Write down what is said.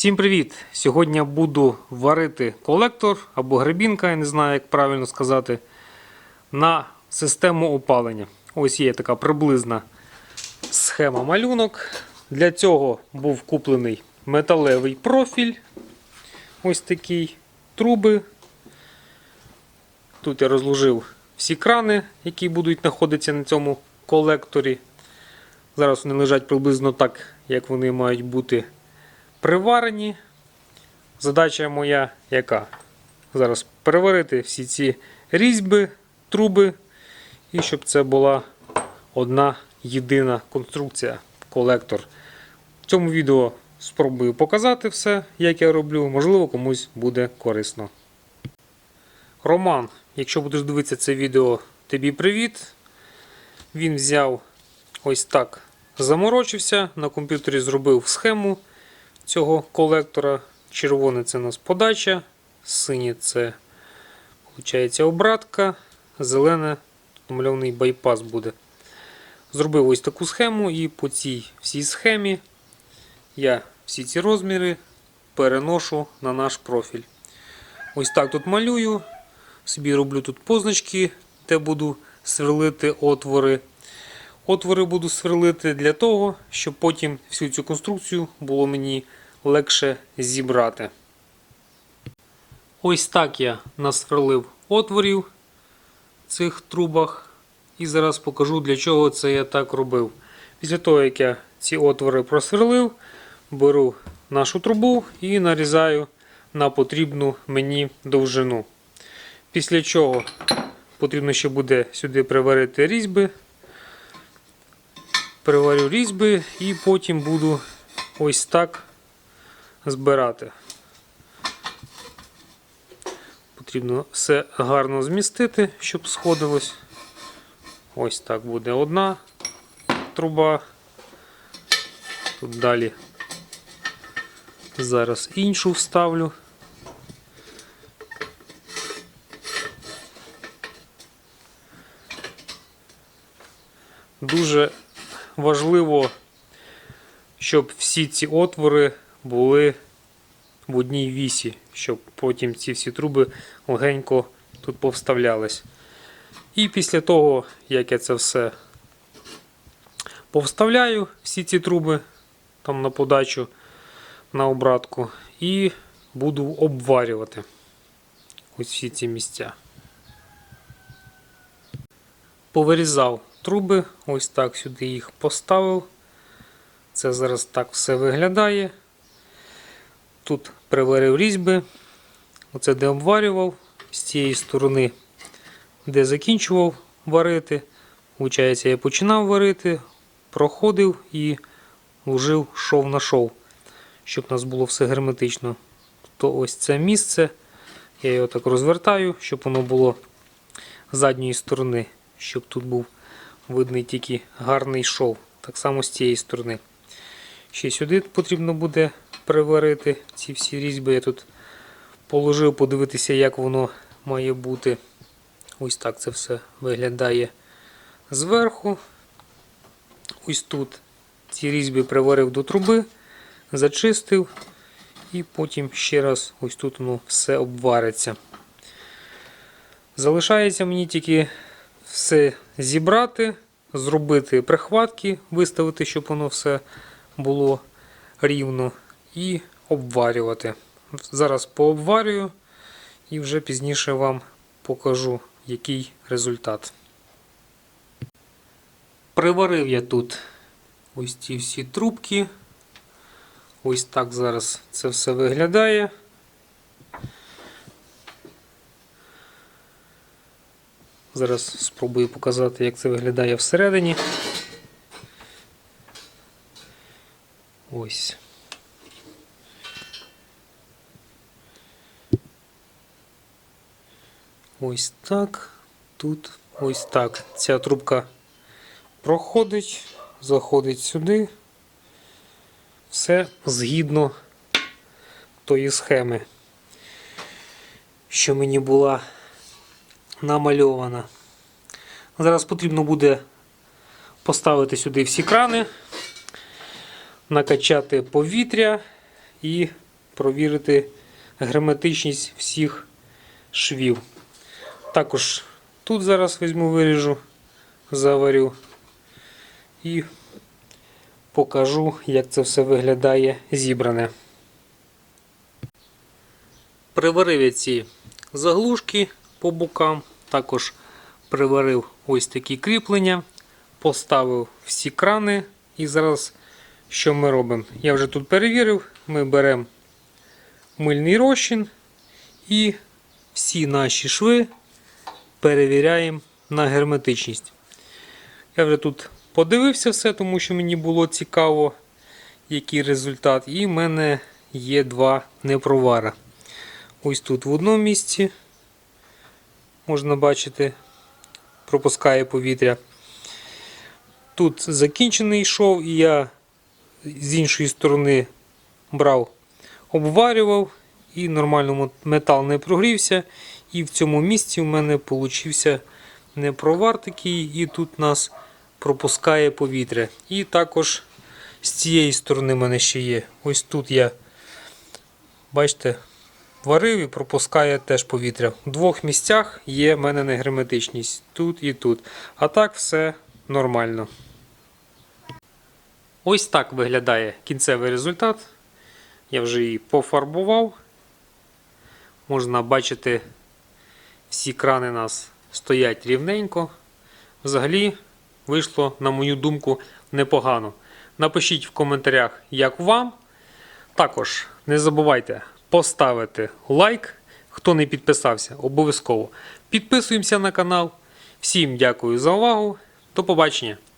Всім привіт! Сьогодні буду варити колектор або гребінка, я не знаю, як правильно сказати, на систему опалення. Ось є така приблизна схема малюнок. Для цього був куплений металевий профіль. Ось такий труби. Тут я розложив всі крани, які будуть знаходитися на цьому колекторі. Зараз вони лежать приблизно так, як вони мають бути приварені. Задача моя яка? Зараз переварити всі ці різьби, труби, і щоб це була одна єдина конструкція, колектор. В цьому відео спробую показати все, як я роблю. Можливо, комусь буде корисно. Роман, якщо будеш дивитися це відео, тобі привіт. Він взяв ось так, заморочився, на комп'ютері зробив схему цього колектора. Червоне це у нас подача, синє це виходить, обратка, зелене намальований байпас буде. Зробив ось таку схему, і по цій всій схемі я всі ці розміри переношу на наш профіль. Ось так тут малюю. Собі роблю тут позначки, де буду сверлити отвори. Отвори буду сверлити для того, щоб потім всю цю конструкцію було мені легше зібрати. Ось так я насверлив отворів в цих трубах. І зараз покажу, для чого це я так робив. Після того, як я ці отвори просверлив, беру нашу трубу і нарізаю на потрібну мені довжину. Після чого потрібно ще буде сюди приварити різьби. Приварю різьби і потім буду ось так збирати. Потрібно все гарно змістити, щоб сходилось. Ось так буде одна труба. Тут далі зараз іншу вставлю. Дуже важливо, щоб всі ці отвори були в одній вісі, щоб потім ці всі труби легенько тут повставлялись. І після того, як я це все повставляю, всі ці труби там на подачу, на обратку, і буду обварювати ось всі ці місця. Повирізав труби, ось так сюди їх поставив. Це зараз так все виглядає. Тут приварив різьби, оце де обварював, з цієї сторони, де закінчував варити. Получається, я починав варити, проходив і ложив шов на шов, щоб у нас було все герметично. То ось це місце. Я його так розвертаю, щоб воно було з задньої сторони, щоб тут був видний тільки гарний шов. Так само з цієї сторони. Ще сюди потрібно буде приварити ці всі різьби. Я тут положив подивитися, як воно має бути. Ось так це все виглядає зверху. Ось тут ці різьби приварив до труби, зачистив і потім ще раз ось тут воно все обвариться. Залишається мені тільки все зібрати, зробити прихватки, виставити, щоб воно все було рівно, і обварювати. Зараз пообварюю і вже пізніше вам покажу, який результат. Приварив я тут ось ці всі трубки. Ось так зараз це все виглядає. Зараз спробую показати, як це виглядає всередині. Ось. Ось так. Тут ось так. Ця трубка проходить, заходить сюди. Все згідно тої схеми, що мені була намальована. Зараз потрібно буде поставити сюди всі крани, накачати повітря і провірити герметичність всіх швів. Також тут зараз візьму виріжу, заварю і покажу, як це все виглядає зібране. Приварив я ці заглушки по бокам, також приварив ось такі кріплення, поставив всі крани і зараз що ми робимо? Я вже тут перевірив, ми беремо мильний розчин і всі наші шви перевіряємо на герметичність. Я вже тут подивився все, тому що мені було цікаво, який результат. І в мене є два непровара. Ось тут в одному місці можна бачити, пропускає повітря. Тут закінчений йшов, і я з іншої сторони брав, обварював, і нормально метал не прогрівся. І в цьому місці в мене получився непровар такий, і тут нас пропускає повітря. І також з цієї сторони в мене ще є. Ось тут я, бачите, варив і пропускає теж повітря. В двох місцях є в мене негерметичність. Тут і тут. А так все нормально. Ось так виглядає кінцевий результат. Я вже її пофарбував. Можна бачити, всі крани у нас стоять рівненько. Взагалі вийшло, на мою думку, непогано. Напишіть в коментарях, як вам. Також не забувайте поставити лайк. Хто не підписався, обов'язково підписуємося на канал. Всім дякую за увагу. До побачення!